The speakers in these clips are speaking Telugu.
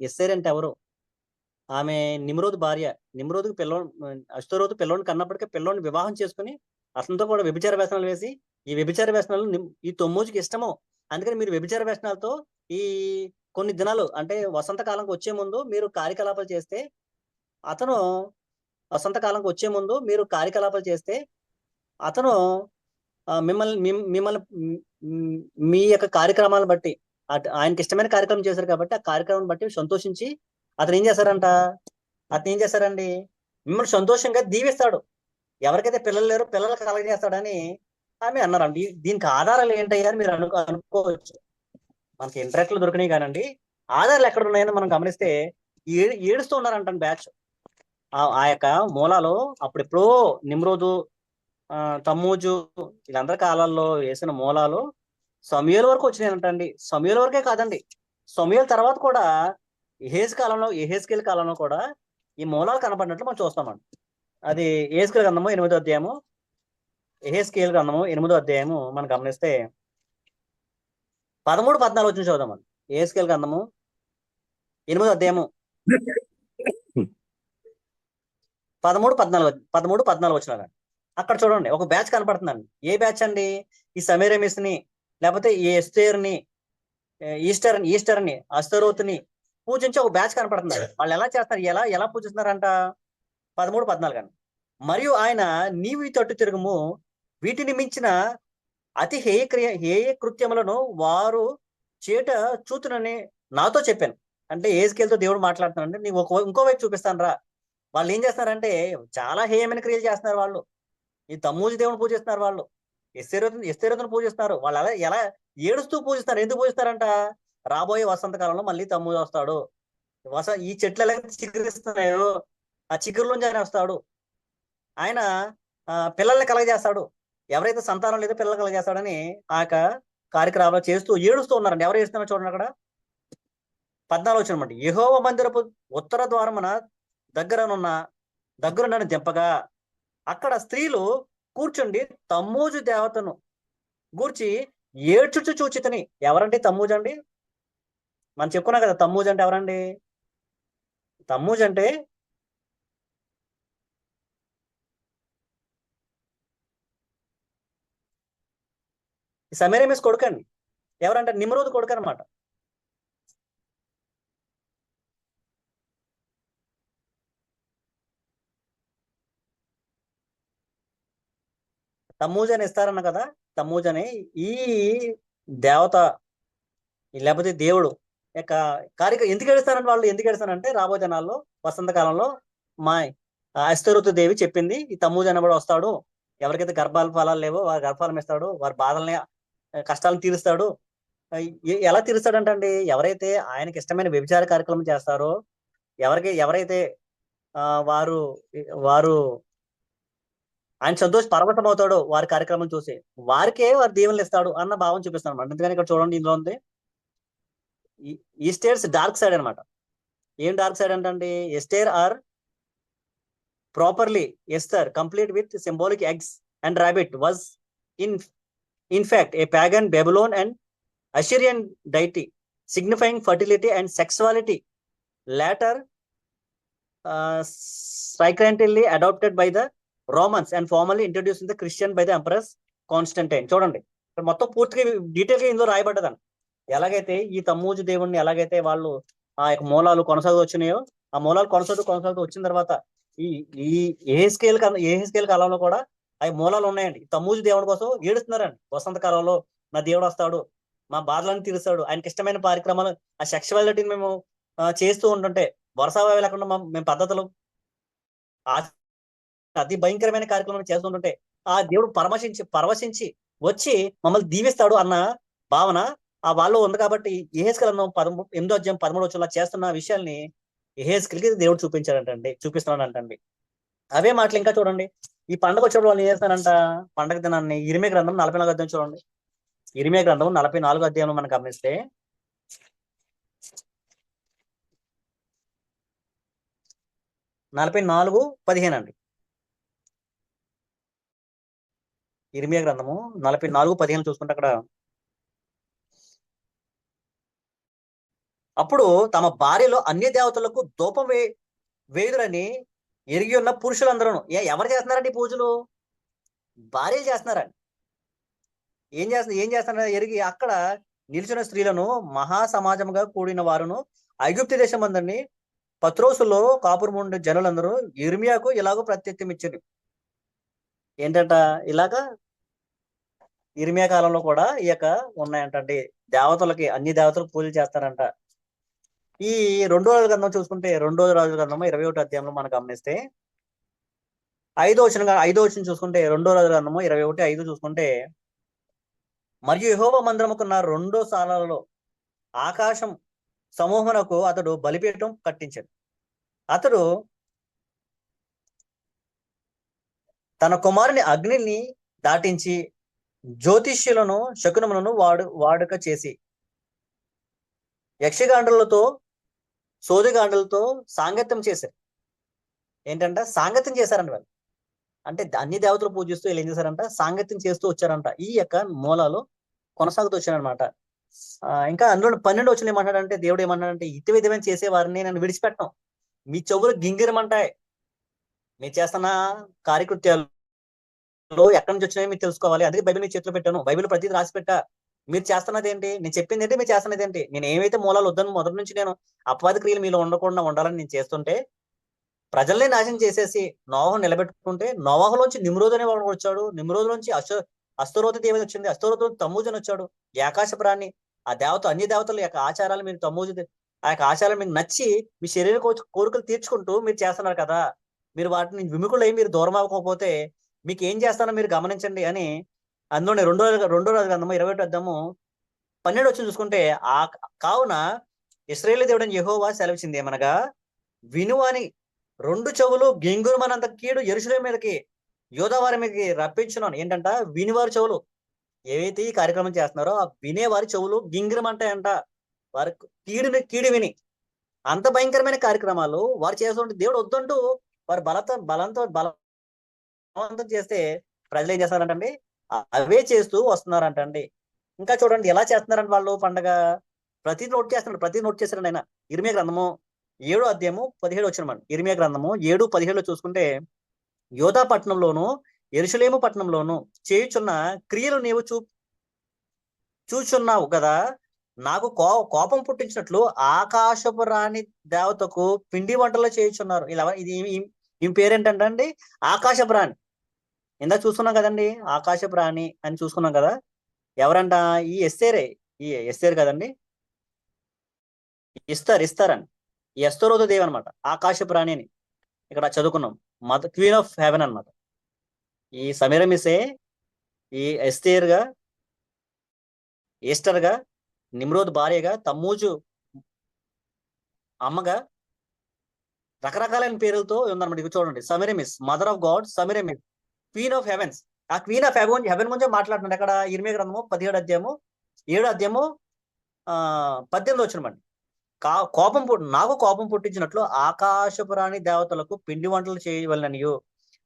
ఎస్సేర్ అంటే ఎవరు? ఆమె నిమ్రోద్ భార్య. నిమ్రోద్కి పిల్లో అష్టరోజు పిల్లోని కన్నప్పటికీ పిల్లోని వివాహం చేసుకుని అతనితో కూడా వ్యభిచార వ్యసనాలు వేసి ఈ వ్యభిచార వ్యసనాలు ఈ తొమ్మిదికి ఇష్టము. అందుకని మీరు వ్యభిచార వ్యసనాలతో ఈ కొన్ని దినాలు అంటే వసంతకాలంకి వచ్చే ముందు మీరు కార్యకలాపాలు చేస్తే అతను వసంతకాలంకి వచ్చే ముందు మీరు కార్యకలాపాలు చేస్తే అతను మిమ్మల్ని మిమ్మల్ని మీ యొక్క కార్యక్రమాలను బట్టి అటు ఆయనకి ఇష్టమైన కార్యక్రమం చేశారు కాబట్టి ఆ కార్యక్రమం బట్టి సంతోషించి అతను ఏం చేశారంట? అతను ఏం చేశారండి? మిమ్మల్ని సంతోషంగా దీవిస్తాడు. ఎవరికైతే పిల్లలు లేరో పిల్లలకు కలగజేస్తాడని ఆమె అన్నారండి. దీనికి ఆధారాలు ఏంటయ్యా అని మీరు అనుకో అనుకోవచ్చు. మనకి ఇంటర్నెట్లు దొరికినాయి కానండి. ఆధారాలు ఎక్కడ ఉన్నాయని మనం గమనిస్తే ఏడుస్తూ ఉన్నారంట బ్యాచ్. ఆ యొక్క మూలాలు అప్పుడు ఎప్పుడో నిమ్రోజు ఆ, తమ్మూజు వీళ్ళందరి కాలాల్లో వేసిన మూలాలు సమయాల వరకు వచ్చినాయంటండి. సమయాల వరకే కాదండి. సమయాల తర్వాత కూడా ఏహేజ్ కాలంలో ఏహేజ్కేల్ కాలంలో కూడా ఈ మూలాలు కనపడినట్లు మనం చూస్తామండి. అది ఏహెస్కేల్ గ్రంథము ఎనిమిదో అధ్యాయము ఎహేస్కేల్ గ్రంథము ఎనిమిదో అధ్యాయము మనం గమనిస్తే పదమూడు పద్నాలుగు వచ్చిన చూద్దామండి ఏహెస్కేల్ గ్రంథము ఎనిమిదో అధ్యాయము. పదమూడు పద్నాలుగు పదమూడు పద్నాలుగు వచ్చిన అక్కడ చూడండి ఒక బ్యాచ్ కనపడుతుందండి. ఏ బ్యాచ్ అండి? ఈ సమీరమిస్ని లేకపోతే ఈ ఎస్టేర్ని ఈస్టర్ ఈస్టర్ని అస్తరోత్ని పూజించి ఒక బ్యాచ్ కనపడుతుంది. వాళ్ళు ఎలా చేస్తారు ఎలా ఎలా పూజిస్తున్నారంట? పదమూడు పద్నాలుగు అని. మరియు ఆయన నీవు ఈ తట్టు తిరుగుము వీటిని మించిన అతి హేయ క్రియ హేయ కృత్యములను వారు చేట చూతునని నాతో చెప్పాను. అంటే ఏజ్కేల్తో దేవుడు మాట్లాడుతున్నాడు నీవు ఒక ఇంకో వైపు చూపిస్తాను రా. వాళ్ళు ఏం చేస్తున్నారంటే చాలా హేయమైన క్రియలు చేస్తున్నారు వాళ్ళు. ఈ తమ్మూజి దేవుని పూజిస్తున్నారు వాళ్ళు. ఎస్తేరోతుని ఎస్తేరోతుని పూజిస్తారు. వాళ్ళు అలా ఎలా ఏడుస్తూ పూజిస్తారు. ఎందుకు పూజిస్తారంట? రాబోయే వసంతకాలంలో మళ్ళీ తమ్ముడు వస్తాడు. వస ఈ చెట్లు ఎలా చిగురిస్తున్నాయో ఆ చిగురులోంచి ఆయన వస్తాడు. ఆయన ఆ, పిల్లల్ని కలగజేస్తాడు. ఎవరైతే సంతానం లేదో పిల్లలు కలగజేస్తాడని ఆ యొక్క కార్యక్రమాలు చేస్తూ ఏడుస్తూ ఉన్నారండి. ఎవరు ఏడుస్తున్నారు చూడండి అక్కడ. పద్నాలుగు వచ్చిన అనమాట యహోవ మందిరపు ఉత్తర ద్వారమున దగ్గరనున్న దగ్గరుండని దింపగా అక్కడ స్త్రీలు కూర్చుండి తమ్మూజు దేవతను గూర్చి ఏడ్చుచు చూచితని. ఎవరండి తమ్మూజు అండి? మనం చెప్పుకున్నాం కదా తమ్మూజు అంటే ఎవరండి? తమ్మూజు అంటే సమీరమిస్ కొడుకండి. ఎవరంటే నిమ్రోద్ కొడుకు అనమాట తమ్మూజ్ అని ఇస్తారన్న కదా? తమ్మూజ్ అని ఈ దేవత లేకపోతే దేవుడు యొక్క కార్యక్రమం ఎందుకు ఏడుస్తారంటే వాళ్ళు? ఎందుకు ఏడుస్తారంటే రాబో జనాల్లో వసంతకాలంలో మా అస్తరుతు దేవి చెప్పింది ఈ తమ్మూజ్ అనేవాడు వస్తాడు? ఎవరికైతే గర్భాల ఫలాలు లేవో వారి గర్భాలం ఇస్తాడు వారి బాధల్ని కష్టాలను తీరుస్తాడు. ఎలా తీరుస్తాడంటండి? ఎవరైతే ఆయనకి ఇష్టమైన వ్యభిచార కార్యక్రమం చేస్తారో ఎవరికి ఎవరైతే ఆ, వారు వారు ఆయన సంతోష్ పర్వతం అవుతాడు వారి కార్యక్రమం చూసి. వారికే వారి దీవెనలు ఇస్తాడు అన్న భావం చూపిస్తాను అనమాట అందుకని ఇక్కడ చూడండి ఇందులో ఉంది. ఈ- స్టేట్స్ డార్క్ సైడ్ అనమాట ఏం డార్క్ సైడ్ అంటే Easter or properly Easter complete with symbolic eggs and rabbit was in in fact a pagan Babylon and Assyrian deity signifying fertility and sexuality later uh, adopted by the Romans and formally formally in the Christian by the the Constantine చూడండి. ఇక్కడ మొత్తం పూర్తిగా డీటెయిల్గా ఇందులో రాయబడ్డదని ఎలాగైతే ఈ తమ్మూజు దేవుణ్ణి ఎలాగైతే వాళ్ళు ఆ యొక్క మూలాలు కొనసాగుతూ వచ్చినాయో ఆ మూలాలు కొనసాగుతూ కొనసాగుతూ వచ్చిన తర్వాత ఈ ఈ ఏ స్కేల్ ఏ స్కేల్ కాలంలో కూడా ఆ మూలాలు ఉన్నాయండి. తమ్మూజు దేవుడి కోసం ఏడుస్తున్నారండి. వసంత కాలంలో నా దేవుడు వస్తాడు మా బాధలను తీరుస్తాడు ఆయనకి ఇష్టమైన కార్యక్రమాలు ఆ సెక్షువాలిటీని మేము చేస్తూ ఉంటుంటే వరుస లేకుండా మా- మేము పద్ధతులు ఆ- అతి భయంకరమైన కార్యక్రమం చేస్తుంటుంటే ఆ దేవుడు పరమశించి పరవశించి వచ్చి మమ్మల్ని దీవిస్తాడు అన్న భావన ఆ వాళ్ళు ఉంది కాబట్టి ఏహెస్కల్ పదమూడు ఎనిమిదో అధ్యాయం పదమూడు వచ్చేలా చేస్తున్న విషయాల్ని ఎహేస్కల్కి దేవుడు చూపించాడంటండి చూపిస్తున్నాడంటండి. అవే మాటలు ఇంకా చూడండి. ఈ పండగ వచ్చినప్పుడు వాళ్ళు ఏం చేస్తారంట? పండగ దినాన్ని ఇరిమే గ్రంథం నలభై నాలుగు అధ్యాయం చూడండి. ఇరిమే గ్రంథం నలభై నాలుగు అధ్యాయంలో మనం గమనిస్తే నలభై నాలుగు పదిహేను అండి. ఇర్మియా గ్రంథము నలభై నాలుగు పదిహేను చూసుకుంటే అక్కడ అప్పుడు తమ భార్యలో అన్య దేవతలకు ధూపం వే వేయుదురని ఎరిగి ఉన్న పురుషులందరూ ఏ ఎవరు చేస్తున్నారండి పూజలు? భార్యలు చేస్తున్నారండి ఏం చేస్తున్నారు ఏం చేస్తున్నారు ఎరిగి అక్కడ నిలిచిన స్త్రీలను మహా సమాజంగా కూడిన వారును ఐగుప్తి దేశం అందరినీ పత్రోసులో కాపురముండే జనులందరూ ఇర్మియాకు ఇలాగో ప్రత్యర్థం ఇచ్చారు ఏంటంట? ఇలాగా ఇరిమియా కాలంలో కూడా ఈ యొక్క ఉన్నాయంటండి. దేవతలకి అన్ని దేవతలకు పూజలు చేస్తారంట. ఈ రెండో రోజుల గ్రంథం చూసుకుంటే రెండో రోజుల గ్రంథం ఇరవై ఒకటి అధ్యాయంలో మనం గమనిస్తే ఐదో వచ్చిన ఐదో వచ్చిన చూసుకుంటే రెండో రోజుల గ్రంథము ఇరవై ఒకటి ఐదు చూసుకుంటే మరియు యహోవ మందిరముకున్న రెండో సాలలో ఆకాశం సమూహమునకు అతడు బలిపీఠం కట్టించాడు. అతడు తన కుమారుని అగ్నిని దాటించి జ్యోతిష్యులను శకునములను వాడు వాడుక చేసి యక్షగాండ్రులతో సోదిగాండ్రులతో సాంగత్యం చేశారు. ఏంటంట? సాంగత్యం చేశారంట వాళ్ళు. అంటే అన్ని దేవతలు పూజిస్తూ వీళ్ళు ఏం చేశారంట? సాంగత్యం చేస్తూ వచ్చారంట. ఈ యొక్క మూలాలు కొనసాగుతూ వచ్చారనమాట ఇంకా అందులో పన్నెండు వచ్చిన ఏమన్నాడంటే దేవుడు ఏమన్నాడంటే ఇటు విధమైన చేసే వారిని నేను విడిచిపెట్టను. మీ చెవులు గింగిరమంటాయి. మీరు చేస్తున్న కార్యకృత్యాలు ఎక్కడి నుంచి వచ్చినాయో మీరు తెలుసుకోవాలి. అందుకే బైబిల్ మీ చేతిలో పెట్టాను. బైబిల్ ప్రతిదీ రాసి పెట్టా మీరు చేస్తున్నది ఏంటి నేను చెప్పింది ఏంటి మీరు చేస్తున్నది ఏంటి నేను ఏమైతే మూలాలు వద్దని మొదటి నుంచి నేను అపవాద క్రియలు మీలో ఉండకుండా ఉండాలని నేను చేస్తుంటే ప్రజల్ని నాశనం చేసేసి నోవాహు నిలబెట్టుకుంటే నోవాహులోంచి నిమ్రోజు అనే వాడు వచ్చాడు. నిమ్రోజులోంచి అశో అస్తరోత దేవత వచ్చింది? అస్తరోత తమ్మూజన్ వచ్చాడు. ఈ ఆకాశ ప్రాణి ఆ దేవత అన్ని దేవతల యొక్క ఆచారాలు మీరు తమ్మూజు ఆ యొక్క ఆచారాలు మీకు నచ్చి మీ శరీర కో- కోరికలు తీర్చుకుంటూ మీరు చేస్తున్నారు కదా. మీరు వాటిని విముకులై మీరు దూరం అవ్వకపోతే మీకు ఏం చేస్తానో మీరు గమనించండి అని అందులోనే రెండో రెండో రోజు గ్రంథము ఇరవై ఒకటి అద్దాము పన్నెండు వచ్చి చూసుకుంటే ఆ కావున ఇస్రాయేల్ దేవుడని యహోవా సెలవిచ్చింది ఏమనగా వినువని రెండు చెవులు గింగురుమనంత కీడు ఎరుసలేం మీదకి యోధవారి మీదకి రప్పించున్నాను ఏంటంట? వినివారి చెవులు. ఏవైతే ఈ కార్యక్రమం చేస్తున్నారో ఆ వినేవారి చెవులు గింగిరమంటాయంట. వారి కీడుని కీడు విని. అంత భయంకరమైన కార్యక్రమాలు వారు చేస్తుంటే దేవుడు వద్దంటూ వారు బలత బలంతో బలవంతం చేస్తే ప్రజలు ఏం చేస్తారంటండి అవే చేస్తూ వస్తున్నారంటండి. ఇంకా చూడండి ఎలా చేస్తున్నారండి వాళ్ళు పండగ? ప్రతి నోట్ చేస్తున్నాడు ప్రతి నోట్ చేశాడు ఆయన. ఇరిమే గ్రంథము ఏడో అధ్యాయము పదిహేడు వచ్చిన మన. ఇరిమే గ్రంథము ఏడు పదిహేడులో చూసుకుంటే యోధా పట్టణంలోను ఎరుసలేము పట్టణంలోను చేయుచున్న క్రియలు నీవు చూ చూచున్నావు కదా? నాకు కో కోపం పుట్టించినట్లు ఆకాశపు రాణి దేవతకు పిండి వంటలు చేయుచున్నారు. ఇలా ఇది ఈ- ఈ పేరేంటంటే అండి ఆకాశపు రాణి. ఇందాక చూసుకున్నాం కదండి ఆకాశ ప్రాణి అని చూసుకున్నాం కదా. ఎవరంట? ఈ ఎస్సేరే ఈ ఎస్సేరు కదండి. ఇస్తారు ఇస్తారని. ఈ ఎస్తరోదు దేవి అనమాట ఆకాశ ప్రాణి అని ఇక్కడ చదువుకున్నాం మద క్వీన్ ఆఫ్ హెవెన్ అన్నమాట. ఈ సమీరమిసే ఈ ఎస్తేర్గా ఈస్టర్గా ఈస్టర్గా నిమ్రోద్ భార్యగా తమ్మూజు అమ్మగా రకరకాలైన పేర్లతో ఉందన్నమాట. ఇక చూడండి Semiramis mother of God Semiramis. Queen of heavens ఆ క్వీన్ ఆఫ్ హెవెన్ హెవెన్ గురించి మాట్లాడుతున్నాడు. అక్కడ ఇరిమే గ్రంథము పదిహేడు అధ్యాయము ఏడు అధ్యాయము ఆ పద్దెనిమిది వచ్చినమండి కా కోపం పుట్టి నాకు కోపం పుట్టించినట్లు ఆకాశపురాణి దేవతలకు పిండి వంటలు చేయవలనియు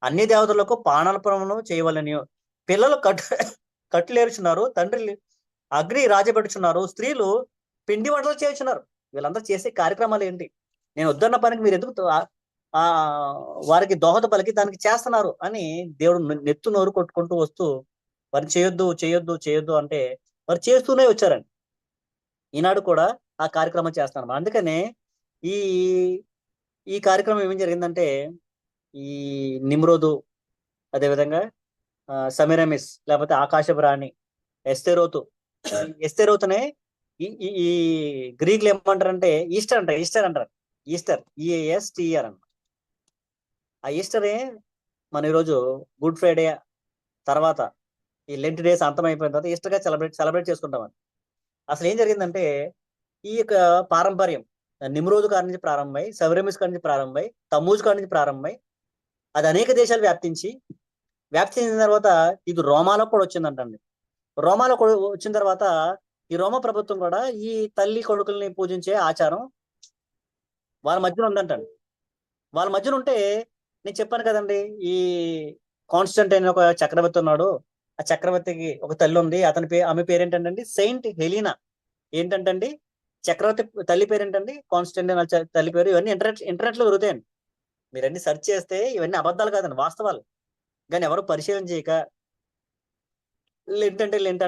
అన్ని దేవతలకు పానలపురమును చేయవలనియు పిల్లలు కట్ కట్టులేరుచున్నారు తండ్రి అగ్ని రాజపెట్టుచున్నారు స్త్రీలు పిండి వంటలు చేయుచున్నారు. వీళ్ళందరూ చేసే కార్యక్రమాలు ఏంటి? నేను వద్దన్న పనికి మీరు ఎందుకు ఆ వారికి దోహద పలికి దానికి చేస్తున్నారు అని దేవుడు నెత్తు నోరు కొట్టుకుంటూ వస్తూ వారు చేయొద్దు చేయొద్దు చేయొద్దు అంటే వారు చేస్తూనే వచ్చారండి. ఈనాడు కూడా ఆ కార్యక్రమం చేస్తున్నారు. అందుకనే ఈ ఈ కార్యక్రమం ఏం జరిగిందంటే ఈ నిమ్రోదు అదేవిధంగా ఆ, సమీరమిస్ లేకపోతే ఆకాశపు రాణి ఎస్తెరోతు ఎస్తెరోతునే ఈ ఈ- గ్రీకులు ఏమంటారంటే ఈస్టర్ అంటారు ఈస్టర్ అంటారు. ఈస్టర్ ఈఏఎస్ టిఆర్ అన్న ఆ ఈస్టరే మన ఈరోజు గుడ్ ఫ్రైడే తర్వాత ఈ లెంట్ డేస్ అంతమైపోయిన తర్వాత ఈస్టర్గా సెలబ్రేట్ సెలబ్రేట్ చేసుకుంటామని. అసలు ఏం జరిగిందంటే ఈ యొక్క పారంపర్యం నిమ్రోజు కాడి నుంచి ప్రారంభమై సవరమిస్ కాడి నుంచి ప్రారంభమై తమ్మూజు కాడి నుంచి ప్రారంభమై అది అనేక దేశాలు వ్యాప్తించి వ్యాప్తి చెందిన తర్వాత ఇది రోమాలో కూడా వచ్చిందంటండి. రోమాలో కూడా వచ్చిన తర్వాత ఈ రోమ ప్రభుత్వం కూడా ఈ తల్లి కొడుకుల్ని పూజించే ఆచారం వాళ్ళ మధ్యన ఉందంటండి. వాళ్ళ మధ్యన ఉంటే నేను చెప్పాను కదండి ఈ కాన్స్టంటైన్ ఒక చక్రవర్తి ఉన్నాడు. ఆ చక్రవర్తికి ఒక తల్లి ఉంది. అతని పేరు ఆమె పేరు ఏంటంటే సెయింట్ హెలీనా. ఏంటంటండి? చక్రవర్తి తల్లి పేరేంటండి? కాన్స్టెంట్ తల్లి పేరు. ఇవన్నీ ఇంటర్నెట్ ఇంటర్నెట్లో దొరుకుతాయండి మీరు అన్ని సెర్చ్ చేస్తే ఇవన్నీ అబద్ధాలు కాదండి వాస్తవాలు. కానీ ఎవరు పరిశీలన చేయక ఏంటంటే అంటే లెంట్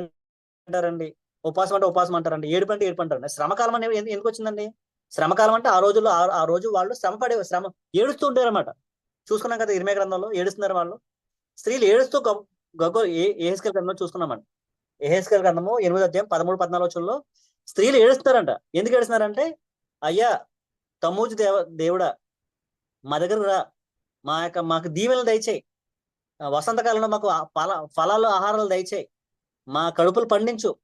ఉపాసం అంటే ఉపాసం అంటారండి. ఏడుపు అంటే ఏడుపు అంటారండి. శ్రమకాలం అనేది ఎందుకు వచ్చిందండి? శ్రమకాలం అంటే ఆ రోజుల్లో ఆ- ఆ రోజు వాళ్ళు శ్రమ పడే శ్రమ ఏడుస్తూ ఉంటారు అనమాట చూసుకున్నాం కదా ఇరిమే గ్రంథంలో ఏడుస్తున్నారు వాళ్ళు. స్త్రీలు ఏడుస్తూ గొ- ఏహెస్కల్ గ్రంథంలో చూసుకున్నామండి ఏహెస్కల్ గ్రంథము ఎనిమిది అధ్యాయం పదమూడు పద్నాలుగు వచ్చంలో స్త్రీలు ఏడుస్తున్నారంట. ఎందుకు ఏడుస్తున్నారంటే అయ్యా తమూజు దేవ దేవుడా మా దగ్గర రా. మా యొక్క మాకు దీవెనలు దయచేయి. వసంతకాలంలో మాకు ఫల ఫలాలు ఆహారాలు దయచేయి. మా కడుపులు పండించు.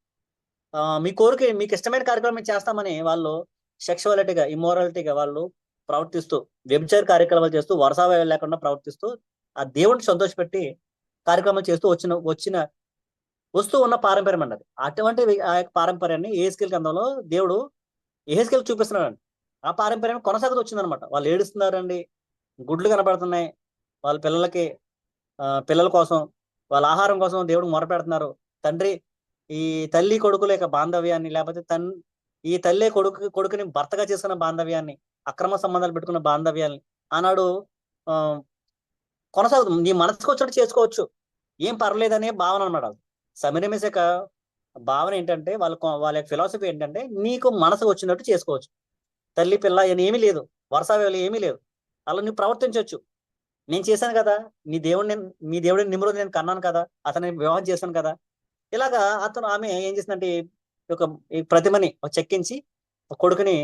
మీ కోరిక మీకు ఇష్టమైన కార్యక్రమం చేస్తామని వాళ్ళు సెక్షువాలిటీగా ఇమ్మోరాలిటీగా వాళ్ళు ప్రవర్తిస్తూ వ్యభిచార కార్యక్రమాలు చేస్తూ వరుస లేకుండా ప్రవర్తిస్తూ ఆ దేవుడిని సంతోషపెట్టి కార్యక్రమాలు చేస్తూ వచ్చిన వచ్చిన వస్తూ ఉన్న పారంపర్యం అన్నది. అటువంటి ఆ యొక్క పారంపర్యాన్ని ఏహెస్కేల్ గ్రంథంలో దేవుడు ఏహెస్కేల్ చూపిస్తున్నాడు ఆ పారంపర్యం కొనసాగుతూ వచ్చిందనమాట వాళ్ళు ఏడుస్తున్నారండి గుడ్లు కనపడుతున్నాయి వాళ్ళ పిల్లలకి ఆ, పిల్లల కోసం వాళ్ళ ఆహారం కోసం దేవుడు మొరపెడుతున్నారు తండ్రి ఈ తల్లి కొడుకుల యొక్క బాంధవ్యాన్ని లేకపోతే తన్ ఈ తల్లి కొడుకు కొడుకుని భర్తగా చేసుకున్న బాంధవ్యాన్ని అక్రమ సంబంధాలు పెట్టుకున్న బాంధవ్యాన్ని ఆనాడు ఆ, కొనసాగుతుంది నీ మనసుకు వచ్చినట్టు చేసుకోవచ్చు. ఏం పర్లేదనే భావన అనమాట సమీరమేస్ భావన ఏంటంటే వాళ్ళ వాళ్ళ యొక్క ఫిలాసఫీ ఏంటంటే నీకు మనసుకు వచ్చినట్టు చేసుకోవచ్చు. తల్లి పిల్ల అని ఏమీ లేదు. వరుస ఏమీ లేదు. అలా నువ్వు ప్రవర్తించవచ్చు నేను చేశాను కదా నీ దేవుడిని నీ మీ దేవుడిని నిమ్రోజు నేను కన్నాను కదా అతని వివాహం చేశాను కదా. ఇలాగా అతను ఆమె ఏం చేసిందంటే ఒక ప్రతిమని ఒక చెక్కించి ఒక కొడుకుని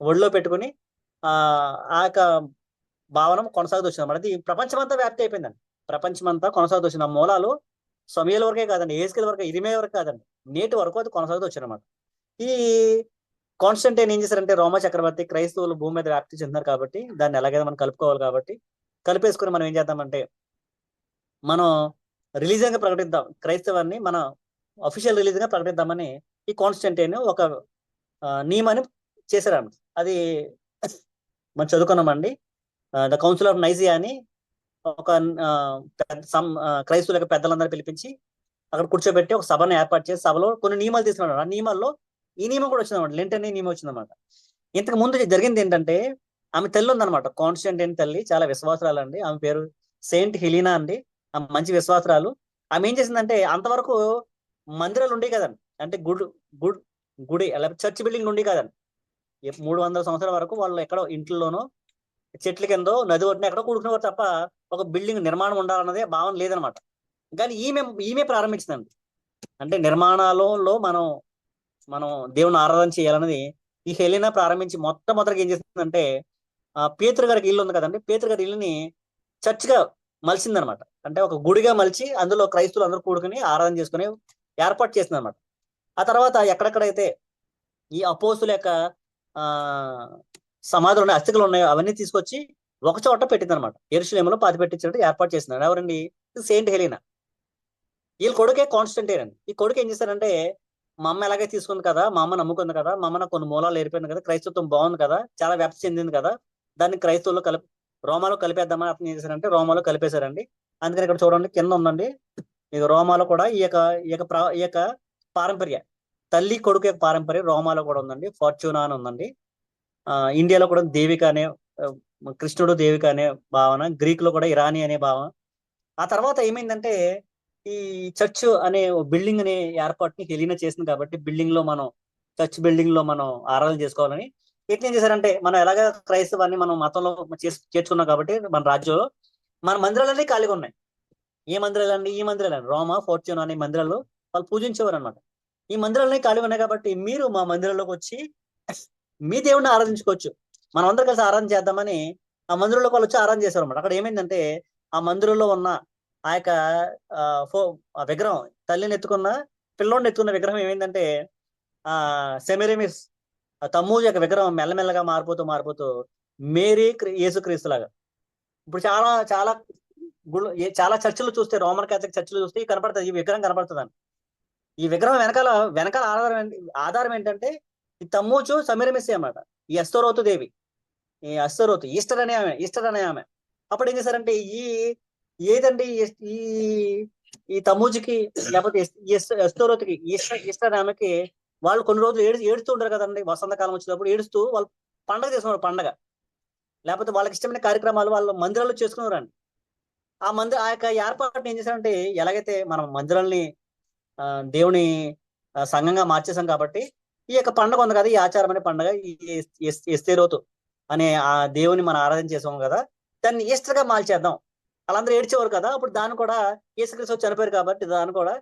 ఒడిలో పెట్టుకుని ఆ యొక్క భావన కొనసాగుతూ వచ్చింది అన్నమాట. అది ప్రపంచమంతా వ్యాప్తి అయిపోయిందండి. ప్రపంచమంతా కొనసాగుతూ వచ్చింది ఆ మూలాలు సమయాల వరకే కాదండి ఏసుకెళ్ళ వరకు ఇరిమే వరకు కాదండి. నేటి వరకు అది కొనసాగుతూ వచ్చిందన్నమాట ఈ కాన్స్టెంటైన్ ఏం చేశారంటే రోమ చక్రవర్తి క్రైస్తవులు భూమి మీద వ్యాప్తి చెందినారు కాబట్టి దాన్ని ఎలాగైనా మనం కలుపుకోవాలి కాబట్టి కలిపేసుకుని మనం ఏం చేద్దామంటే మనం రిలీజియన్గా ప్రకటిద్దాం క్రైస్తవాన్ని మన అఫీషియల్ రిలీజియన్గా గా ప్రకటిద్దామని ఈ కాన్స్టెంటైన్ ఒక నియమాన్ని చేశారు అది మనం చదువుకున్నామండి. ద కౌన్సిల్ ఆఫ్ నైజియా అని ఒక సమ్ పెద్ద క్రైస్తవుల యొక్క పెద్దలందరూ పిలిపించి అక్కడ కూర్చోబెట్టి ఒక సభను ఏర్పాటు చేసి సభలో కొన్ని నియమాలు తీసుకున్నాడు ఆ నియమాల్లో ఈ నియమం కూడా వచ్చిందన్నమాట. లెంట్ అనే నియమం వచ్చిందన్నమాట. ఇంతకు ముందు జరిగింది ఏంటంటే ఆమె తల్లి ఉందన్నమాట. అని తల్లి చాలా విశ్వాసరాలు అండి. ఆమె పేరు సెయింట్ హెలీనా అండి. ఆమె మంచి విశ్వాసరాలు. ఆమె ఏం చేసిందంటే అంతవరకు మందిరాలు ఉండే కదండి. అంటే గుడ్ గుడ్ గుడి లేకపోతే చర్చ్ బిల్డింగ్ ఉండేవి కదండి. మూడు వందల సంవత్సరాల వరకు వాళ్ళు ఎక్కడో ఇంట్లోనో చెట్ల కిందో నది ఒడ్డున ఎక్కడో కూడుకునేవారు తప్ప ఒక బిల్డింగ్ నిర్మాణం ఉండాలన్నదే భావన లేదనమాట కానీ ఈమె ఈమె ప్రారంభించిందండి. అంటే నిర్మాణాలలో మనం మనం దేవుని ఆరాధన చేయాలన్నది ఈ హెలినా ప్రారంభించి మొట్టమొదటిగా ఏం చేసిందంటే ఆ పేతురు గారికి ఇల్లు ఉంది కదండి పేతురు గారి ఇల్లుని చర్చిగా మలిసిందనమాట మలిచిందనమాట అంటే ఒక గుడిగా మలిచి అందులో క్రైస్తువులు అందరూ కూడుకుని ఆరాధన చేసుకుని ఏర్పాటు చేసింది అనమాట ఆ తర్వాత ఎక్కడెక్కడైతే ఈ అపోసుల యొక్క ఆ సమాధులు ఉన్నాయి అస్థికలు ఉన్నాయో అవన్నీ తీసుకొచ్చి ఒక చోట పెట్టింది అనమాట ఎరుషులేములో పాతి పెట్టించినట్టు ఏర్పాటు చేసినాడు. ఎవరండి? Saint Helena. వీళ్ళ కొడుకే కాన్స్టెంట్ అండి ఈ కొడుకు ఏం చేశారంటే మా అమ్మ ఎలాగే తీసుకుంది కదా మా అమ్మ నమ్ముకుంది కదా మా అమ్మ నాకు కొన్ని మూలాలు ఏరిపోయింది కదా క్రైస్తవం బాగుంది కదా చాలా వ్యాప్తి చెందింది కదా దాన్ని క్రైస్తవులు కలిపి రోమాలో కలిపేద్దామని అతను ఏం చేశారంటే రోమాలో కలిపేశారండి. అందుకని ఇక్కడ చూడండి కింద ఉందండి. ఇది రోమాలో కూడా ఈ యొక్క ఈ యొక్క ప్రా- ఈ యొక్క పారంపర్య. తల్లి కొడుకు యొక్క పారంపర్యం రోమాలో కూడా ఉందండి. ఫార్చ్యూనా అని ఉందండి. ఆ ఇండియాలో కూడా దేవిక అనే కృష్ణుడు దేవిక అనే భావన గ్రీక్లో కూడా ఇరానీ అనే భావన. ఆ తర్వాత ఏమైందంటే ఈ చర్చ్ అనే బిల్డింగ్ అనే ఏర్పాటుని హెలీన చేసింది కాబట్టి బిల్డింగ్లో మనం చర్చ్ బిల్డింగ్లో మనం ఆరాధన చేసుకోవాలని. ఎట్లా ఏం చేశారంటే మనం ఎలాగ క్రైస్తవాన్ని మనం మతంలో చేర్చుకున్నాం కాబట్టి మన రాజ్యంలో మన మందిరాలన్నీ ఖాళీగా ఉన్నాయి. ఏ మందిరాలు అండి ఈ మందిరాలు రోమా ఫోర్చ్యూన్ అనే మందిరాలు వాళ్ళు పూజించేవారు అనమాట ఈ మందిరాలన్నీ ఖాళీగా ఉన్నాయి కాబట్టి మీరు మా మందిరంలోకి వచ్చి మీ దేవుడిని ఆరాధించుకోవచ్చు. మనం అందరం కలిసి ఆరాధన చేద్దామని ఆ మందిరంలోకి వాళ్ళు వచ్చి ఆరాధన చేశారు అనమాట అక్కడ ఏమైందంటే ఆ మందిరంలో ఉన్న ఆ యొక్క ఆ, ఫో ఆ విగ్రహం తల్లిని ఎత్తుకున్న పిల్లోడిని ఎత్తుకున్న విగ్రహం ఏమైందంటే ఆ సెమెరేమిస్ ఆ తమ్మూజు యొక్క విగ్రహం మెల్లమెల్లగా మారిపోతూ మారిపోతూ మేరీ క్రీ- యేసుక్రీస్తు లాగా. ఇప్పుడు చాలా చాలా గుళ్ళు చాలా చర్చిలు చూస్తే రోమన్ క్యాథలిక్ చర్చిలు చూస్తే కనపడుతుంది ఈ విగ్రహం కనపడుతుంది ఈ విగ్రహం వెనకాల వెనకాల ఆధారం ఆధారం ఏంటంటే ఈ తమ్మూచు సమీరమిస్సి అన్నమాట. ఈ అస్తరోతు దేవి. ఈ అస్తరోతు ఈస్టర్ అనే ఆమె ఈస్టర్ అనే ఆమె. అప్పుడు ఏం చేశారంటే ఈ ఏదండి ఈ- ఈ ఈ తమ్మూజుకి లేకపోతే ఎస్- అస్తరోతుకి ఈస్టర్ ఈస్టర్ ఆమెకి వాళ్ళు కొన్ని రోజులు ఏడు ఏడుస్తూ ఉంటారు కదండి వసంతకాలం వచ్చినప్పుడు ఏడుస్తూ వాళ్ళు పండగ చేసుకున్నారు పండగ. లేకపోతే వాళ్ళకి ఇష్టమైన కార్యక్రమాలు వాళ్ళు మందిరాల్లో చేసుకున్నారండి ఆ మందిర ఆ యొక్క ఏర్పాటుని ఏం చేశారంటే ఎలాగైతే మనం మందిరాల్ని దేవుని సంఘంగా మార్చేసాం కాబట్టి ఈ యొక్క పండుగ ఉంది కదా ఈ ఆచారం అనే పండగ ఈ ఎస్తేరోతు అనే ఆ దేవుని మనం ఆరాధన చేసాము కదా దాన్ని ఈస్టర్గా మార్చేద్దాం. వాళ్ళందరూ ఏడ్చేవారు కదా అప్పుడు దాన్ని కూడా యేసుక్రీస్తు చనిపోయారు కాబట్టి దాన్ని కూడా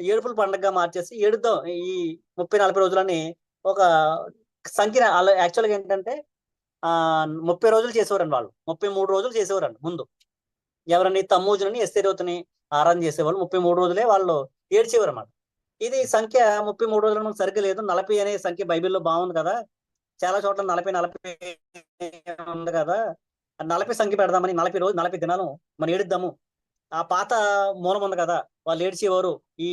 ఏడుపుల పండుగగా మార్చేసి ఏడుద్దాం. ఈ ముప్పై నలభై రోజులని ఒక సంఖ్య యాక్చువల్గా ఏంటంటే ఆ ముప్పై రోజులు చేసేవారండి వాళ్ళు. ముప్పై మూడు రోజులు చేసేవారండి ముందు. ఎవరని తమ్మూజుని ఎస్తేరోతుని ఆరాధన చేసేవాళ్ళు. ముప్పై మూడు రోజులే వాళ్ళు ఏడ్చేవారు అన్నమాట ఇది సంఖ్య ముప్పై మూడు రోజులు మనకు సరిగ్గా లేదు. నలభై అనే సంఖ్య బైబిల్లో బాగుంది కదా. చాలా చోట్ల నలభై నలభై ఉంది కదా. నలభై సంఖ్య పెడదామని నలభై రోజు నలభై దినాలు మనం ఏడుద్దాము. ఆ పాత మూలం ఉంది కదా. వాళ్ళు ఏడ్చేవారు ఈ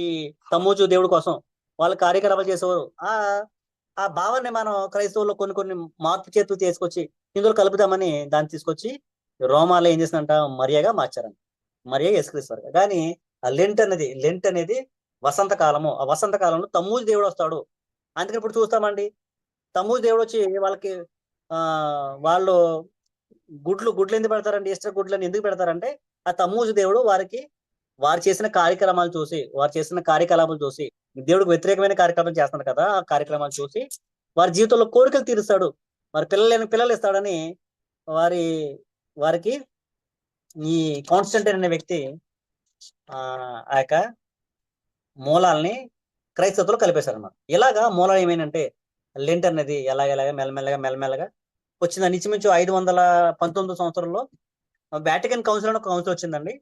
తమ్మూజు దేవుడి కోసం. వాళ్ళు కార్యకలాపాలు చేసేవారు. ఆ ఆ భావాన్ని మనం క్రైస్తవుల్లో కొన్ని కొన్ని మార్పు చేతులు తీసుకొచ్చి ఇందులో కలుపుదామని దాన్ని తీసుకొచ్చి రోమాలో ఏం చేసినంట మరియగా మార్చారంట. మరియా యేసుక్రీస్తారు కానీ ఆ లెంట్ అనేది లెంట్ అనేది వసంత కాలము. ఆ వసంత కాలంలో తమ్మూజు దేవుడు వస్తాడు. అందుకని ఇప్పుడు చూస్తామండి. తమ్మూజు దేవుడు వచ్చి వాళ్ళకి ఆ వాళ్ళు గుడ్లు గుడ్లు ఎందుకు పెడతారండి? ఈస్టర్ గుడ్లను ఎందుకు పెడతారంటే ఆ తమ్ముజు దేవుడు వారికి వారు చేసిన కార్యక్రమాలు చూసి వారు చేసిన కార్యకలాపాలు చూసి దేవుడికి వ్యతిరేకమైన కార్యక్రమాలు చేస్తున్నారు కదా ఆ కార్యక్రమాలు చూసి వారి జీవితంలో కోరికలు తీరుస్తాడు. వారి పిల్లలేని పిల్లలు ఇస్తాడని వారి వారికి ఈ కాన్స్టంటైన్ అనే వ్యక్తి ఆ ఆ యొక్క మూలాల్ని క్రైస్తవులు కలిపేశారు అన్నమాట ఇలాగా మూలాలు ఏమైందంటే లెంట్ అనేది ఎలాగ ఎలాగ మెల్లమెల్లగా మెల్లమెల్లగా వచ్చింది. ఇంచుమించు ఐదు వందల పంతొమ్మిది సంవత్సరంలో వాటికన్ కౌన్సిల్ అని ఒక కౌన్సిల్ వచ్చిందండి.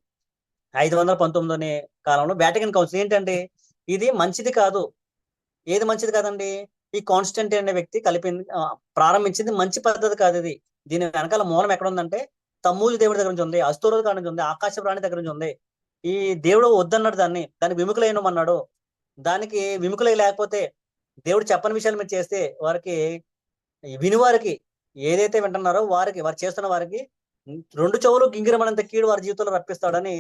ఐదు వందల పంతొమ్మిది అనే కాలంలో వాటికన్ కౌన్సిల్. ఏంటంటే ఇది మంచిది కాదు. ఏది మంచిది కాదండి? ఈ కాన్స్టెంట్ అనే వ్యక్తి కలిపింది ప్రారంభించింది మంచి పద్ధతి కాదు ఇది. దీని వెనకాల మూలం ఎక్కడ ఉందంటే తమ్మూజు దేవుడి దగ్గర నుంచి ఉంది అస్తూరుల కాడ నుంచి ఉంది ఆకాశ ప్రాణి దగ్గర నుంచి ఉంది. ఈ దేవుడు వద్దన్నాడు దాన్ని దానికి విముఖులైనమన్నాడు. దానికి విముఖులై లేకపోతే దేవుడు చెప్పని విషయాలు మీరు చేస్తే వారికి వినివారికి ఏదైతే వింటున్నారో వారికి వారు చేస్తున్న వారికి రెండు చెవులు గింగిరమనంత కీడు వారి జీవితంలో రప్పిస్తాడని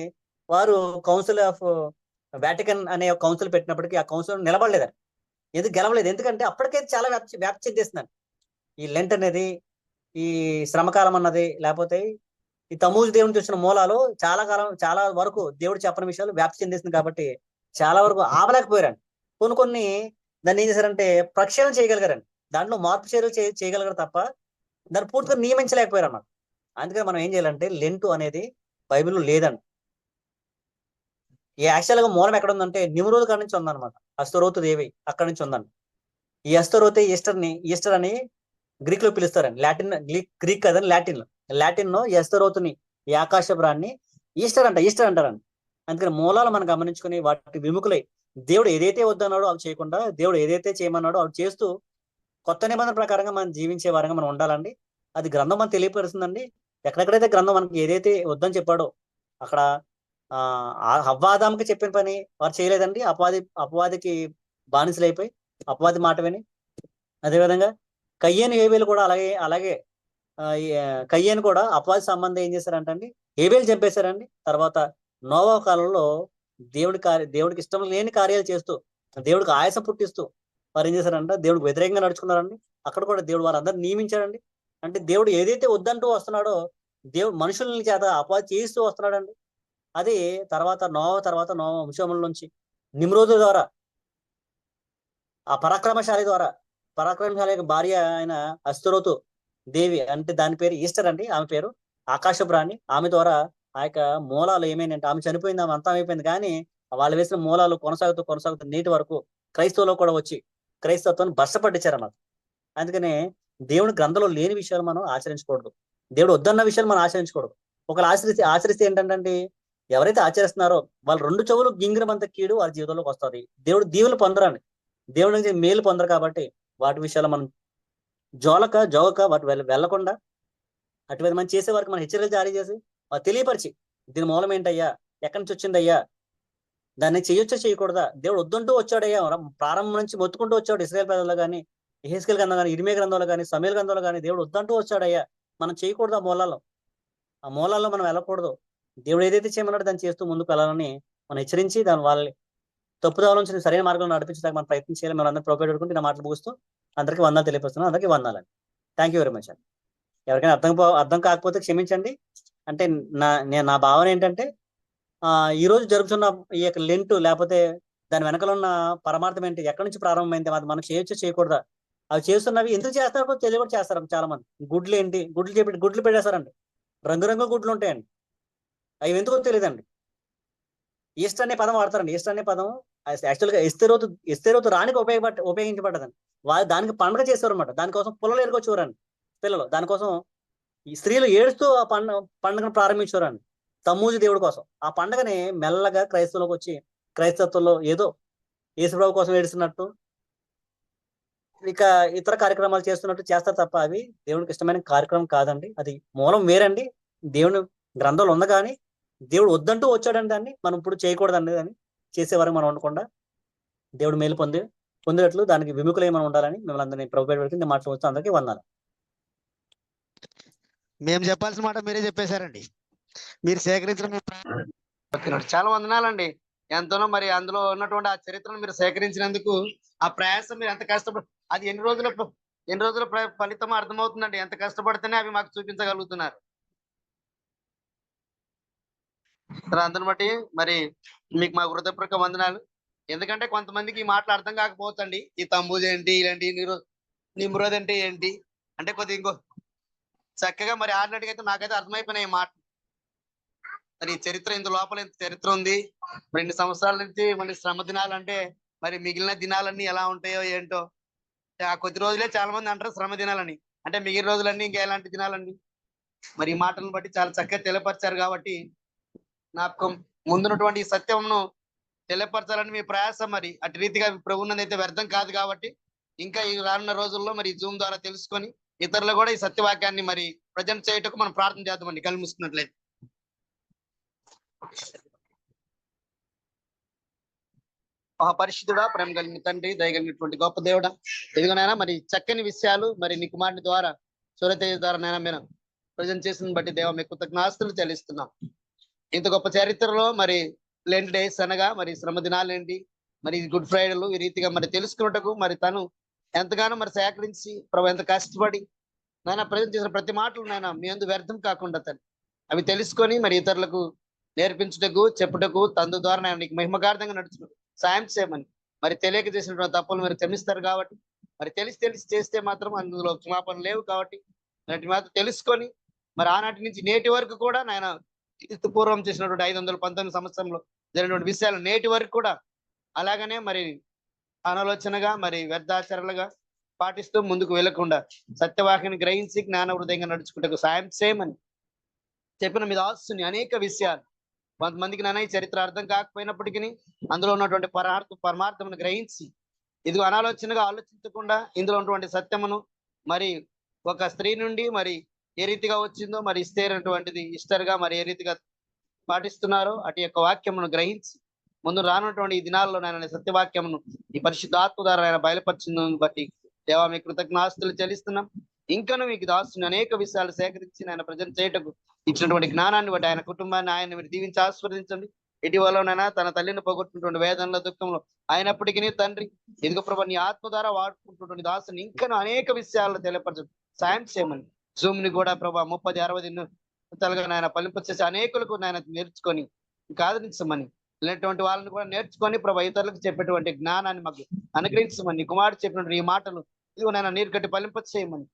వారు కౌన్సిల్ ఆఫ్ వాటికన్ అనే కౌన్సిల్ పెట్టినప్పటికీ ఆ కౌన్సిల్ నిలబడలేదు ఎందుకు గెలవలేదు. ఎందుకంటే అప్పటికే చాలా వ్యాప్తి వ్యాప్తి చెందేస్తుందండి ఈ లెంట్ అనేది ఈ శ్రమకాలం అన్నది లేకపోతే ఈ తమూజు దేవుని చూసిన మూలాలు చాలా కాలం చాలా వరకు దేవుడు చెప్పని విషయాలు వ్యాప్తి చెందేసింది కాబట్టి చాలా వరకు ఆపలేకపోయారండి. కొన్ని కొన్ని దాన్ని ఏం చేశారంటే ప్రక్షేళన చేయగలిగారండి. దాంట్లో మార్పు చర్యలు చేయగలిగారు తప్ప దాన్ని పూర్తిగా నియమించలేకపోయారు అన్నమాట అందుకని మనం ఏం చేయాలంటే లెంటు అనేది బైబిల్లో లేదండి. ఈ యాక్చువల్గా మూలం ఎక్కడ ఉందంటే నిమరోజు కాడి నుంచి ఉందన్నమాట. అస్తరోతు దేవి అక్కడ నుంచి ఉందండి. ఈ అస్తరోతే ఈస్టర్ని ఈస్టర్ అని గ్రీక్లో పిలుస్తారండి. లాటిన్ గ్రీక్ గ్రీక్లో లాటిన్లో లాటిన్ ఈ ఆకాశపురాన్ని ఈస్టర్ అంట ఈస్టర్ అంటారండి అందుకని మూలాలు మనం గమనించుకుని వాటి విముఖులై దేవుడు ఏదైతే వద్దన్నాడో అవి చేయకుండా దేవుడు ఏదైతే చేయమన్నాడో అవి చేస్తూ కొత్త నిబంధన ప్రకారంగా మనం జీవించే వారంగా మనం ఉండాలండి. అది గ్రంథం మనం తెలియపరుస్తుందండి. ఎక్కడెక్కడైతే గ్రంథం మనకి ఏదైతే వద్దని చెప్పాడో అక్కడ ఆ హవ్వాదాంకి చెప్పిన పని వారు చేయలేదండి. అపవాది అపవాదికి బానిసలైపోయి అపవాది మాట విని అదేవిధంగా కయ్యేను ఏవేలు కూడా అలాగే అలాగే కయ్యేను కూడా అపవాది సంబంధం ఏం చేశారంటండి? ఏబేలు చంపేశారండి. తర్వాత నోవా కాలంలో దేవుడి కార్య దేవుడికి ఇష్టం లేని కార్యాలు చేస్తూ దేవుడికి ఆయాసం పుట్టిస్తూ వారు ఏం చేశారంట? దేవుడికి వ్యతిరేకంగా నడుచుకున్నారండి. అక్కడ కూడా దేవుడు వారందరిని నియమించాడండి. అంటే దేవుడు ఏదైతే వద్దంటూ వస్తున్నాడో దేవుడు మనుషులని చేత అపవాది చేయిస్తూ వస్తున్నాడండి. అది తర్వాత నోవ తర్వాత నోవ వంశముల నుంచి నిమ్రోజు ద్వారా ఆ పరాక్రమశాలి ద్వారా పరాక్రమశాలి యొక్క భార్య అయిన అస్తరోతు దేవి అంటే దాని పేరు ఈస్టర్ అండి. ఆమె పేరు ఆకాశపురాణి. ఆమె ద్వారా ఆ యొక్క మూలాలు ఏమైనాయంటే ఆమె చనిపోయింది ఆమె అంతం అయిపోయింది. కానీ వాళ్ళు వేసిన మూలాలు కొనసాగుతూ కొనసాగుతూ నేటి వరకు క్రైస్తవులో కూడా వచ్చి క్రైస్తత్వాన్ని బస్సపట్టించారన్నమాట అందుకనే దేవుని గ్రంథంలో లేని విషయాలు మనం ఆచరించకూడదు. దేవుడు వద్దన్న విషయాలు మనం ఆచరించకూడదు. ఒకళ్ళు ఆచరిస్తే ఆచరిస్తే ఏంటంటే ఎవరైతే ఆచరిస్తున్నారో వాళ్ళు రెండు చెవులు గింగిరమంత కీడు వారి జీవితంలోకి వస్తుంది. దేవుడు దీవులు పొందరండి దేవుడి నుంచి మేలు పొందరు కాబట్టి వాటి విషయాలు మనం జోలక జోగక వాటి వెళ్ళ వెళ్ళకుండా అటువంటి మనం చేసే వారికి మనం హెచ్చరికలు జారీ చేసి తెలియపరిచి దీని మూలం ఏంటయ్యా? ఎక్కడి నుంచి వచ్చిందయ్యా? దాన్ని చేయొచ్చా చేయకూడదా? దేవుడు వద్దంటూ వచ్చాడయ్యా. ప్రారంభం నుంచి మొత్తుకుంటూ వచ్చాడు ఇస్రాయల్ పెదల్లో కానీ ఎహెస్కేల్ గ్రంథం కానీ ఇరిమే గ్రంథంలో కానీ సమీల గ్రంథంలో కానీ దేవుడు వద్దంటూ వచ్చాడయ్యా. మనం చేయకూడదు ఆ మూలాల్లో. ఆ మూలాల్లో మనం వెళ్ళకూడదు. దేవుడు ఏదైతే చేయమన్నాడో దాన్ని చేస్తూ ముందుకు వెళ్ళాలని మనం హెచ్చరించి దాని వాళ్ళని తప్పుదాల నుంచి సరైన మార్గంలో నడిపించడానికి మనం ప్రయత్నం చేయాలి మనం అందరూ ప్రోగ్రెడ్ పెట్టుకుంటే నా మాటలు ముగుస్తూ అందరికీ వందలు తెలియపరుస్తున్నాను. అందరికీ వందాలండి థ్యాంక్ యూ వెరీ మచ్ అండి. ఎవరికైనా అర్థం అర్థం కాకపోతే క్షమించండి. అంటే నా నేను నా భావన ఏంటంటే ఈరోజు ఈ రోజు జరుగుతున్న ఈ యొక్క లెంట్ లేకపోతే దాని వెనకాల ఉన్న పరమార్థం ఏంటి? ఎక్కడి నుంచి ప్రారంభమైంది? అది మనం చేయొచ్చు చేయకూడదా? అవి చేస్తున్నవి ఎందుకు చేస్తారో తెలియకుండా చేస్తారు చాలా మంది గుడ్లు ఏంటి? గుడ్లు చెప్పి గుడ్లు పెట్టేస్తారండి రంగురంగు గుడ్లు ఉంటాయండి. అవి ఎందుకో తెలియదండి. ఈస్ట్ అనే పదం వాడతారండి. ఈస్ట్ అనే పదం యాక్చువల్గా ఎస్తేరోతు ఎస్తేరోతు రానికి ఉపయోగపడ ఉపయోగించబడ్డదండి. వారు దానికి పండుగ చేసేవారు అనమాట దానికోసం పుల్లలు ఎరుకొచ్చేవారండి పిల్లలు. దానికోసం ఈ స్త్రీలు ఏడుస్తూ ఆ పండ పండుగను ప్రారంభించేవారండి తమ్మూజి దేవుడి కోసం. ఆ పండుగని మెల్లగా క్రైస్తవులకు వచ్చి క్రైస్తత్వంలో ఏదో యేసుప్రభు కోసం ఏడుస్తున్నట్టు ఇక ఇతర కార్యక్రమాలు చేస్తున్నట్టు చేస్తారు తప్ప అవి దేవునికి ఇష్టమైన కార్యక్రమం కాదండి. అది మూలం వేరండి. దేవుని గ్రంథంలో ఉంది కానీ దేవుడు వద్దంటూ వచ్చాడండి దాన్ని మనం ఇప్పుడు చేయకూడదండి దాన్ని చేసేవారు మనం ఉండకుండా దేవుడు మేలు పొంది పొందేటట్లు దానికి విముఖులై మనం ఉండాలని మిమ్మల్ని అందరినీ ప్రభు పెట్టి నేను మాట్లాడుతూ అందరికీ వందాలు మేము చెప్పాల్సిన మాట మీరే చెప్పేశారండి. మీరు ప్రా- చాలా వందనాలండి. ఎంతనో మరి అందులో ఉన్నటువంటి ఆ చరిత్రను మీరు సేకరించినందుకు ఆ ప్రయాసం మీరు ఎంత కష్టపడి అది ఎన్ని రోజుల ఎన్ని రోజుల ఫలితం అర్థమవుతుందండి. ఎంత కష్టపడితేనే అవి మాకు చూపించగలుగుతున్నారు. అందుని బట్టి మరి మీకు మా హృదయపూర్వక వందనాలు. ఎందుకంటే కొంతమందికి ఈ మాటలు అర్థం కాకపోతండి ఈ తంబూజ్ ఏంటి ఇలాంటి నిరో నిమ్రోద్ అంటే ఏంటి? అంటే కొద్దిగా ఇంకో చక్కగా మరి ఆడినట్టుగా నాకైతే అర్థమైపోయినాయి ఈ మాట మరి ఈ చరిత్ర ఇంత లోపల ఇంత చరిత్ర ఉంది. రెండు సంవత్సరాల నుంచి మళ్ళీ శ్రమ దినాలు అంటే మరి మిగిలిన దినాలన్నీ ఎలా ఉంటాయో ఏంటో. ఆ కొద్ది రోజులే చాలా మంది అంటారు శ్రమ దినాలని. అంటే మిగిలిన రోజులన్నీ ఇంకా ఎలాంటి దినాలండి? మరి ఈ మాటలను బట్టి చాలా చక్కగా తెలియపరిచారు కాబట్టి నాకు ముందున్నటువంటి ఈ సత్యంను తెలియపరచాలని మీ ప్రయాసం మరి. అటు రీతిగా ప్రభున్నది అయితే వ్యర్థం కాదు కాబట్టి ఇంకా ఈ రానున్న రోజుల్లో మరి జూమ్ ద్వారా తెలుసుకొని ఇతరులు కూడా ఈ సత్యవాక్యాన్ని మరి ప్రజెంట్ చేయటకు మనం ప్రార్థన చేద్దామండి. కళ్ళు మూసుకున్నట్లయితే. మహాపరిశుద్ధుడా ప్రేమ కలిగిన తండ్రి దయగలిగినటువంటి గొప్ప దేవుడా ఎదుగునైనా మరి చక్కని విషయాలు మరి నీ కుమారుని ద్వారా సూర్యతేజ ద్వారా నైనా మీరు ప్రజెంట్ చేసిన బట్టి దేవ మీకు కృతజ్ఞాస్తులు చెల్లిస్తున్నాం. ఇంత గొప్ప చరిత్రలో మరి లెంట్ డేస్ అనగా మరి శ్రమ దినాలు ఏంటి మరి గుడ్ ఫ్రైడేలు ఈ రీతిగా మరి తెలుసుకున్నటకు మరి తను ఎంతగానో మరి సేకరించి ప్రభు ఎంత కష్టపడి నాయన ప్రజలు చేసిన ప్రతి మాటలు నాయన మీ అందు వ్యర్థం కాకుండా తను అవి తెలుసుకొని మరి ఇతరులకు నేర్పించుటకు చెప్పుటకు తందు ద్వారా నేను నీకు మహిమగార్థంగా నడుచును సాయం చేయమని మరి తెలియక చేసినటువంటి తప్పులు మీరు క్షమిస్తారు కాబట్టి మరి తెలిసి తెలిసి చేస్తే మాత్రం అందులో క్షమాపణ లేవు కాబట్టి మాత్రం తెలుసుకొని మరి ఆనాటి నుంచి నేటి వరకు కూడా నాయన క్రీస్తు పూర్వం చేసినటువంటి ఐదు వందల పంతొమ్మిది సంవత్సరంలో జరిగినటువంటి విషయాలు నేటి వరకు కూడా అలాగనే మరి అనాలోచనగా మరి వ్యర్థాచరణలుగా పాటిస్తూ ముందుకు వెళ్ళకుండా సత్యవాహిని గ్రహించి జ్ఞాన హృదయంగా నడుచుకుంటే సాయం చేయమని చెప్పిన మీద ఆస్తుని అనేక విషయాలు. కొంతమందికి నాన్న ఈ చరిత్ర అర్థం కాకపోయినప్పటికీ అందులో ఉన్నటువంటి పరార్థ పరమార్థమును గ్రహించి ఇది అనాలోచనగా ఆలోచించకుండా ఇందులో ఉన్నటువంటి సత్యమును మరి ఒక స్త్రీ నుండి మరి ఏ రీతిగా వచ్చిందో మరి ఇస్తేనటువంటిది ఇస్టర్గా మరి ఏ రీతిగా పాటిస్తున్నారో అటు యొక్క వాక్యమును గ్రహించి ముందు రానున్నటువంటి ఈ దినాల్లో నేను సత్యవాక్యమును ఈ పరిశుద్ధాత్మ ద్వారా ఆయన బయలుపరిచిందని బట్టి దేవా మీ కృతజ్ఞాస్తులు చెల్లిస్తున్నాం. ఇంకను మీకు దాస్తున్న అనేక విషయాలు సేకరించి ఆయన ప్రజెంట్ చేయటకు ఇచ్చినటువంటి జ్ఞానాన్ని బట్టి ఆయన కుటుంబాన్ని ఆయన మీరు దీవించి ఆస్వాదించండి ఇటీవలనైనా తన తల్లిని పోగొట్టుకున్నటువంటి వేదనల దుఃఖంలో అయినప్పటికీ తండ్రి ఎందుకు ప్రభా నీ ఆత్మ ద్వారా వాడుకుంటున్నటువంటి దాసుని ఇంకను అనేక విషయాలు తెలియపరచండి. సాయం చేయమని జూమ్ని కూడా ప్రభా ముప్పది అరవై తలుగా నాయన పలింపచేసి అనేకులకు నాయన నేర్చుకొని ఆదరించమని ఇలాంటి వాళ్ళని కూడా నేర్చుకొని ప్రభా ఇతరులకు చెప్పేటువంటి జ్ఞానాన్ని మాకు అనుగ్రహించమని కుమారుడు చెప్పినటువంటి ఈ మాటలు ఇదిగో నాయన నీరు కట్టి పలింప చేయమని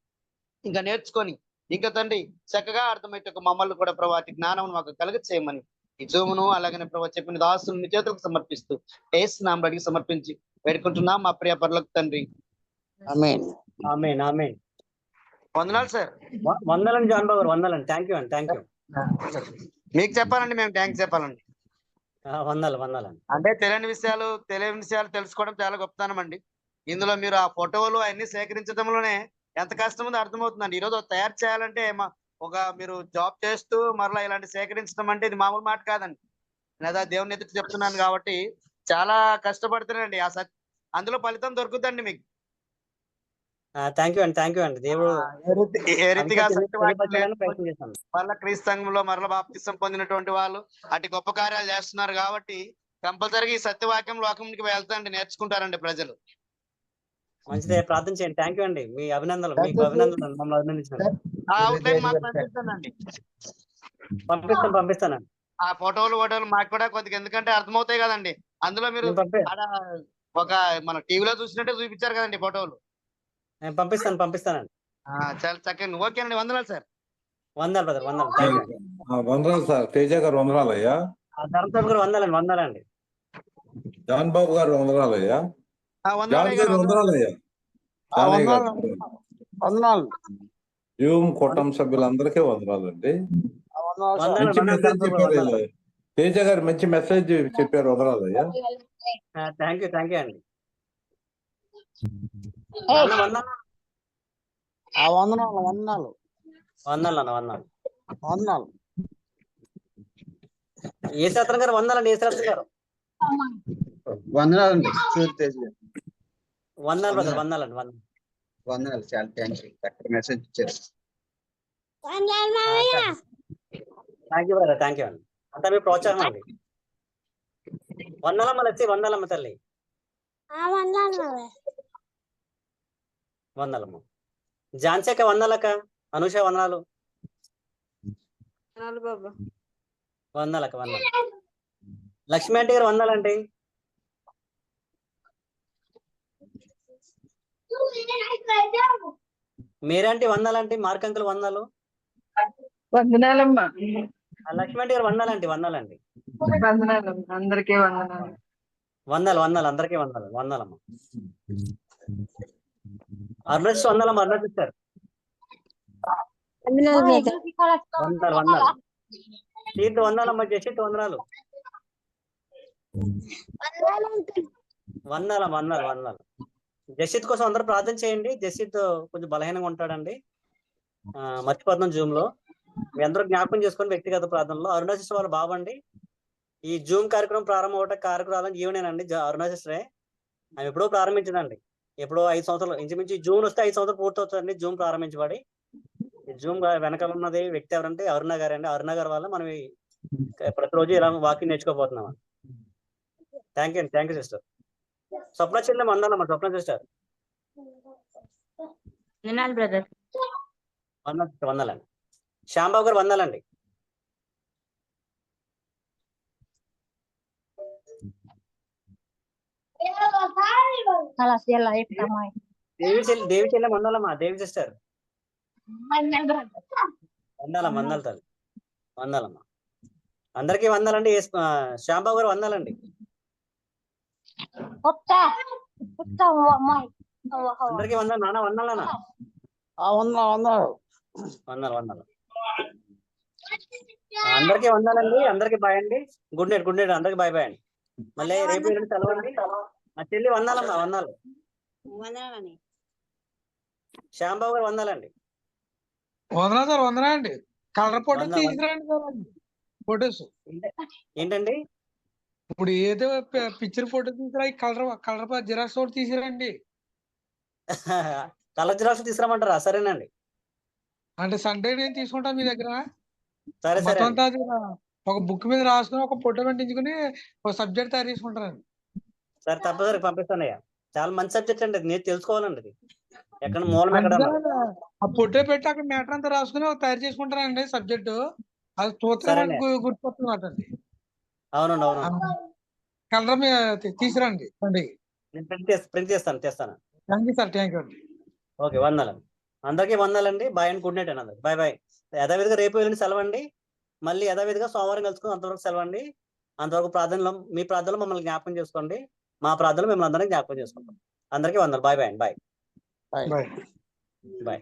ఇంకా నేర్చుకొని ఇంకా తండ్రి చక్కగా అర్థమయ్యేట మమ్మల్ని కూడా ప్రభా జ్ఞానం మాకు కలుగ చేయమని ఈ జూమును అలాగనే ప్రభా చెప్పిన దాసులు చేతులకు సమర్పిస్తూ ఏసు నామ అడిగి సమర్పించి వేడుకుంటున్నాం మా ప్రియ పరులకు తండ్రి. ఆమేన్. ఆమె ఆమె వందనాలు సార్. వందలండి జాన్ బాబు వందలండి. థ్యాంక్ యూ అండి థ్యాంక్ యూ. మీకు చెప్పాలండి మేము థ్యాంక్స్ చెప్పాలండి. వందలు వందలండి. అంటే తెలియని విషయాలు తెలియని విషయాలు తెలుసుకోవడం చాలా గొప్పతనం అండి. ఇందులో మీరు ఆ ఫోటోలు అన్ని సేకరించడంలోనే ఎంత కష్టం ఉందో అర్థమవుతుందండి ఈరోజు తయారు చేయాలంటే ఒక మీరు జాబ్ చేస్తూ మరలా ఇలాంటి సేకరించడం అంటే ఇది మామూలు మాట కాదండి. లేదా దేవుని ఎదుటి చెప్తున్నాను కాబట్టి చాలా కష్టపడుతున్నానండి. ఆ సత్ అందులో ఫలితం దొరుకుతుందండి మీకు. థ్యాంక్ యూ అండి థ్యాంక్ యూ అండి. దేవుడు ఏ రీతి- ఏ రీతిగా మరలా క్రీస్తు సంఘంలో మరలా బాప్తిసం పొందినటువంటి వాళ్ళు అటు గొప్ప కార్యాలు చేస్తున్నారు కాబట్టి కంపల్సరీగా ఈ సత్యవాక్యం లోకంకి వెళ్తాండి నేర్చుకుంటారండి ప్రజలు. మంచిదే ప్రార్థన చేయండి. థ్యాంక్ యూ అండి. మీ అభినందనలు మీకు అభినందనలు మమ్మల్ని పంపిస్తానండి. పంపిస్తాను పంపిస్తానండి ఆ ఫోటోలు ఫోటోలు మాకు కూడా కొద్దిగా ఎందుకంటే అర్థమవుతాయి కదండి. అందులో మీరు ఒక మన టీవీలో చూసినట్టే చూపించారు కదండి ఫోటోలు. నేను పంపిస్తాను పంపిస్తానండి. ఆ, చాలా చక్కగా ఓకేనండి వందనాలు సార్. వందాలు బ్రదర్ వందాలు. వందనాలు సార్. తేజ గారు వందనాలయ్యా. ధర్మసాబు గారు వందాలండి వందాలండి. జాన్ బాబు గారు వందనాలు ఆ, జానయ్య గారు వందనాలు జూమ్ కుటుంబ సభ్యులందరికీ వందనాలండి. వందనాలు మంచి వందనాలు మెసేజ్ చెప్పారు వందనాలు తేజ గారు మంచి మెసేజ్ చెప్పారు వందనాలయ్యా. థ్యాంక్ యూ థ్యాంక్ యూ అండి. వందనాలు ఆ వందనాలు వందనాలు. వందనాలు అన్న వందనాలు. వందనాలు. ఏ శాస్త్రం గారు వందాలండి ఏ శాస్త్రం గారు వందనాలండి సూర్యతేజ్ గారు. వందాలు బ్రదర్ వందాలండి వందాలు వందనాలు చాలా థ్యాంక్స్ చక్కటి మెసేజ్ ఇచ్చారు. Thank you. Brother thank you అండి. అంతా మీ ప్రోత్సాహం అండి. వందలమ్మ లచ్చి వందలమ్మ తల్లి. వందలమ్మ ఝాన్సీ వందలక అనుష వందనాలు. వందలక వందలు. లక్ష్మీ ఆంటీ గారు వందలండి. మీరంటే వందలంటే మార్క్ అంకుల్ వందలు. వందనాలమ్మా. ఆ లక్ష్మీ ఆంటీ గారు వందలండి వందలండి. వందనాలు అందరికీ వందనాలు. వందలు వందలు అందరికీ వందలు వందలమ్మ. అరుణేష్ వందలమ్మ అరుణేష్ ఇచ్చారు వందలు వందలు. తీర్థ వందలమ్మ జషిత్ వందనాలు. వందలు వందలు వందలు జషిత్ కోసం అందరూ ప్రార్థన చేయండి. జషిత్ కొంచెం బలహీనంగా ఉంటాడండి. ఆ, మర్చిపోతున్నాం జూమ్లో. మీ అందరూ జ్ఞాపకం చేసుకొని వ్యక్తిగత ప్రార్థనలో. అరుణాశిస్ వాళ్ళ బాబండి ఈ జూమ్ కార్యక్రమం ప్రారంభం అవటం కార్యక్రమాలను ఈవెనేనండి. అరుణాశిస్రే ఆమె ఎప్పుడో ప్రారంభించిందండి. ఎప్పుడో ఐదు సంవత్సరాలు ఇంచుమించు జూన్ వస్తే ఐదు సంవత్సరాలు పూర్తవుతుందండి. జూమ్ ప్రారంభించబడి. జూమ్ వెనకాల ఉన్నది వ్యక్తి ఎవరంటే అరుణ గారు అండి. అరుణ గారి వల్ల మనం ప్రతిరోజు ఇలా వాకింగ్ నేర్చుకోబోతున్నాం. థ్యాంక్ యూ అండి. థ్యాంక్ యూ సిస్టర్ స్వప్న చెల్లెమ్మ వందాలమ్మ స్వప్న సిస్టర్ వందలండి. శ్యాంబాబు గారు వందాలండి. ఎలా చెప్తామా దేవి చెల్లి దేవి వందాలమ్మా దేవి సిస్టర్? వందాలమ్మ వందాలు తల్లి. వందాలమ్మ అందరికీ వందాలండి. శ్యాంబాబు గారు వందాలండి. అందరికీ వందాలు నాన్న వందాలు నాన్న వందలు వందలు. అందరికీ వందాలండి. అందరికీ బాయ్ అండి. Good night good night. అందరికీ బాయ్ బాయ్ అండి. మళ్ళీ రేపు ఎల్లుండి సెలవండి మా చెల్లి వందాలమ్మా వందాలు. శ్యాంబాబు గారు వందాలండి. వందనా సార్ వందనా అండి. కలర్ ఫోటో వందనా, తీసుకురండి సార్ ఫొటోస్. ఏంటండి? ఇప్పుడు ఏదో పిక్చర్ ఫోటో తీసుకురా ఈ కలర్ కలర్ జిరాక్స్ ఫోటో తీసుకురండి కలర్ జిరాక్స్ తీసుకురామంటారా సరేనండి. అంటే సండే నేను తీసుకుంటాను మీ దగ్గర. సరే సరే ఒక బుక్ మీద రాసుకుని ఒక ఫోటో పెట్టించుకుని ఒక సబ్జెక్ట్ తయారు చేసుకుంటారండి. సరే తప్పనిసరి పంపిస్తానయ్యా. చాలా మంచి సబ్జెక్ట్ అండి అది నేను తెలుసుకోవాలండి అది. ఎక్కడ మూలం ఎక్కడ ఫోటో పెట్టి అక్కడ మ్యాటర్ అంతా రాసుకుని తయారు చేసుకుంటారండి సబ్జెక్ట్ అది చూస్తే సరేనే. మనకు గు- గుర్తుపడుతుంది అండి. అవునండి అవును. కలర్ మీద సండే నేను ప్రింట్ చేస్తాను ప్రింట్ చేస్తాను తెస్తాను. Thank you sir thank you అండి. ఓకే వందాలండి అందరికీ వందాలండి. బాయ్ అండ్ గుడ్ నైట్ అండి అందరికి బాయ్ బాయ్. యథావిధిగా రేపు వెళ్ళిన సెలవు అండి మళ్ళీ యథావిధిగా సోమవారం కలుసుకుని అంతవరకు సెలవు అండి అంతవరకు ప్రార్థనలో మీ ప్రార్థనలో మమ్మల్ని జ్ఞాపకం చేసుకోండి. మా ప్రార్థనలో మిమ్మల్ని అందరినీ జ్ఞాపకం చేసుకుంటాం. అందరికీ వందలు బాయ్ బాయ్ అండి. బాయ్. బాయ్. బాయ్.